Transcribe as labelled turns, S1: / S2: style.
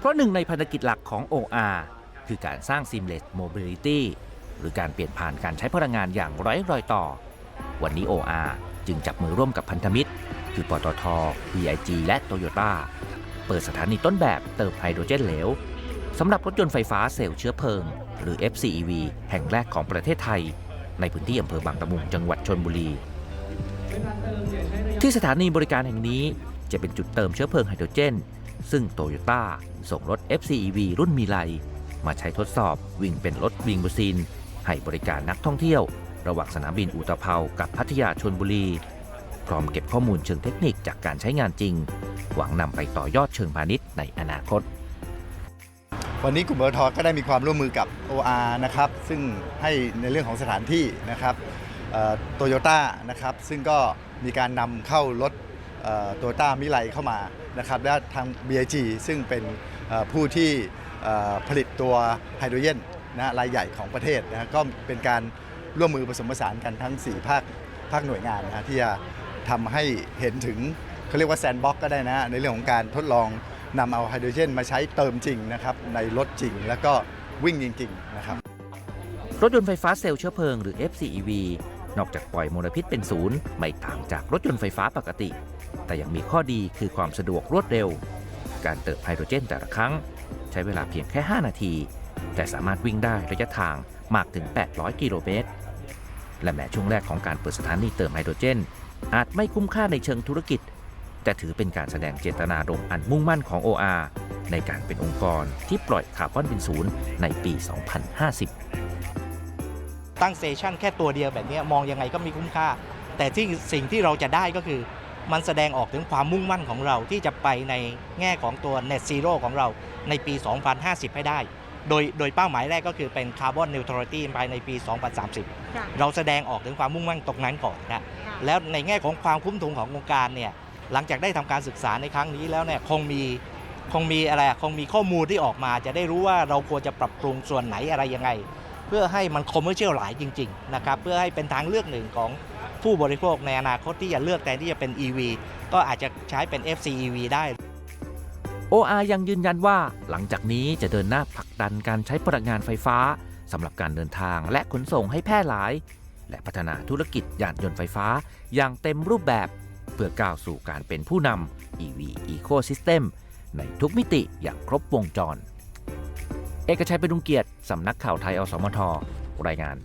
S1: เพราะหนึ่งในภารกิจหลักของ OR คือการสร้าง Seamless Mobility หรือการเปลี่ยนผ่านการใช้พลังงานอย่างไร้รอยต่อ วันนี้ OR จึงจับมือร่วมกับพันธมิตร คือปตท BIG และ Toyota เปิดสถานีต้นแบบเติมไฮโดรเจนเหลวสำหรับรถยนต์ไฟฟ้าเซลล์เชื้อเพลิง หรือ FCEV แห่งแรกของประเทศไทย ในพื้นที่อำเภอบางตะมุงจังหวัดชนบุรี ที่สถานีบริการแห่งนี้จะเป็นจุดเติมเชื้อเพลิงไฮโดรเจน ซึ่งโตโยต้าส่งรถ FCEV รุ่นมีไลมาใช้ทดสอบวิ่งเป็นรถวิ่งบูซิน ให้บริการนักท่องเที่ยว ระหว่างสนามบินอุตภเปากับพัทยาชนบุรี พร้อมเก็บข้อมูลเชิงเทคนิคจากการใช้งานจริง หวังนำไปต่อยอดเชิงพาณิชย์ในอนาคต
S2: วันนี้กลุ่มปตทก็ได้มีความร่วมมือกับ OR นะครับซึ่งให้ในเรื่องของสถานที่นะครับโตโยต้านะครับซึ่งก็มีการนำเข้ารถโตโยต้ามิไลเข้ามา นะครับและทาง BIG ซึ่งเป็นผู้ที่ผลิตตัวไฮโดรเจนนะรายใหญ่ของประเทศนะก็เป็นการร่วมมือผสมผสานกันทั้ง 4 ภาคภาคหน่วยงานนะที่จะทำให้เห็นถึงเขาเรียกว่าแซนด์บ็อกก็ได้นะฮะในเรื่องของการทดลองนำเอาไฮโดรเจนมาใช้เติมจริงนะครับในรถจริงแล้วก็วิ่งจริงๆนะครับ
S1: รถยนต์ไฟฟ้าเซลล์เชื้อเพลิงหรือ FCEV นอกจากปล่อยมลพิษเป็นศูนย์ ไม่ต่างจากรถยนต์ไฟฟ้าปกติ แต่ยังมีข้อดีคือความสะดวกรวดเร็ว การเติมไฮโดรเจนแต่ละครั้ง ใช้เวลาเพียงแค่ 5 นาที แต่สามารถวิ่งได้ระยะทางมากถึง 800 กิโลเมตร และแม้ช่วงแรกของการเปิดสถานีเติมไฮโดรเจน อาจไม่คุ้มค่าในเชิงธุรกิจ แต่ถือเป็นการแสดงเจตนารมณ์อันมุ่งมั่นของ OR ในการเป็นองค์กรที่ปล่อยคาร์บอนเป็นศูนย์ในปี 2050
S3: ตั้งเตชันแค่ตัวเดียวแบบนี้มองยังไงก็มีคุ้มค่า แต่ที่สิ่งที่เราจะได้ก็คือ มันแสดงออกถึงความมุ่งมั่นของเราที่จะไปในแง่ของตัว Net Zero ของเราในปี 2050 ให้ได้ โดยโดยเป้าหมายแรกก็คือเป็น Carbon Neutrality ภายในปี 2030
S4: ค่ะ
S3: เราแสดงออกถึงความมุ่งมั่นตรงนั้นก่อนนะ
S4: ค่ะ
S3: แล้วในแง่ของความคุ้มทุนของโครงการเนี่ยหลังจากได้ทำการศึกษาในครั้งนี้แล้วเนี่ยคงมีคงมีอะไรอะคงมีข้อมูลที่ออกมา จะได้รู้ว่าเราควรจะปรับปรุงส่วนไหนอะไรยังไง เพื่อให้มันคอมเมอร์เชียลหลายจริง ๆ นะครับ เพื่อให้เป็นทางเลือกหนึ่งของ ผู้บริโภคในอนาคตที่จะเลือกแทนที่จะเป็น EV ก็อาจจะใช้เป็น FCEV ได้
S1: OR ยังยืนยันว่าหลังจากนี้จะเดินหน้าผลักดันการใช้พลังงานไฟฟ้าสำหรับการเดินทางและขนส่งให้แพร่หลาย และพัฒนาธุรกิจยานยนต์ไฟฟ้าอย่างเต็มรูปแบบ เพื่อก้าวสู่การเป็นผู้นำ EV Ecosystem ในทุกมิติอย่างครบวงจร เอกชัยเประดุงเกียรติ สำนักข่าวไทยอสมท รายงาน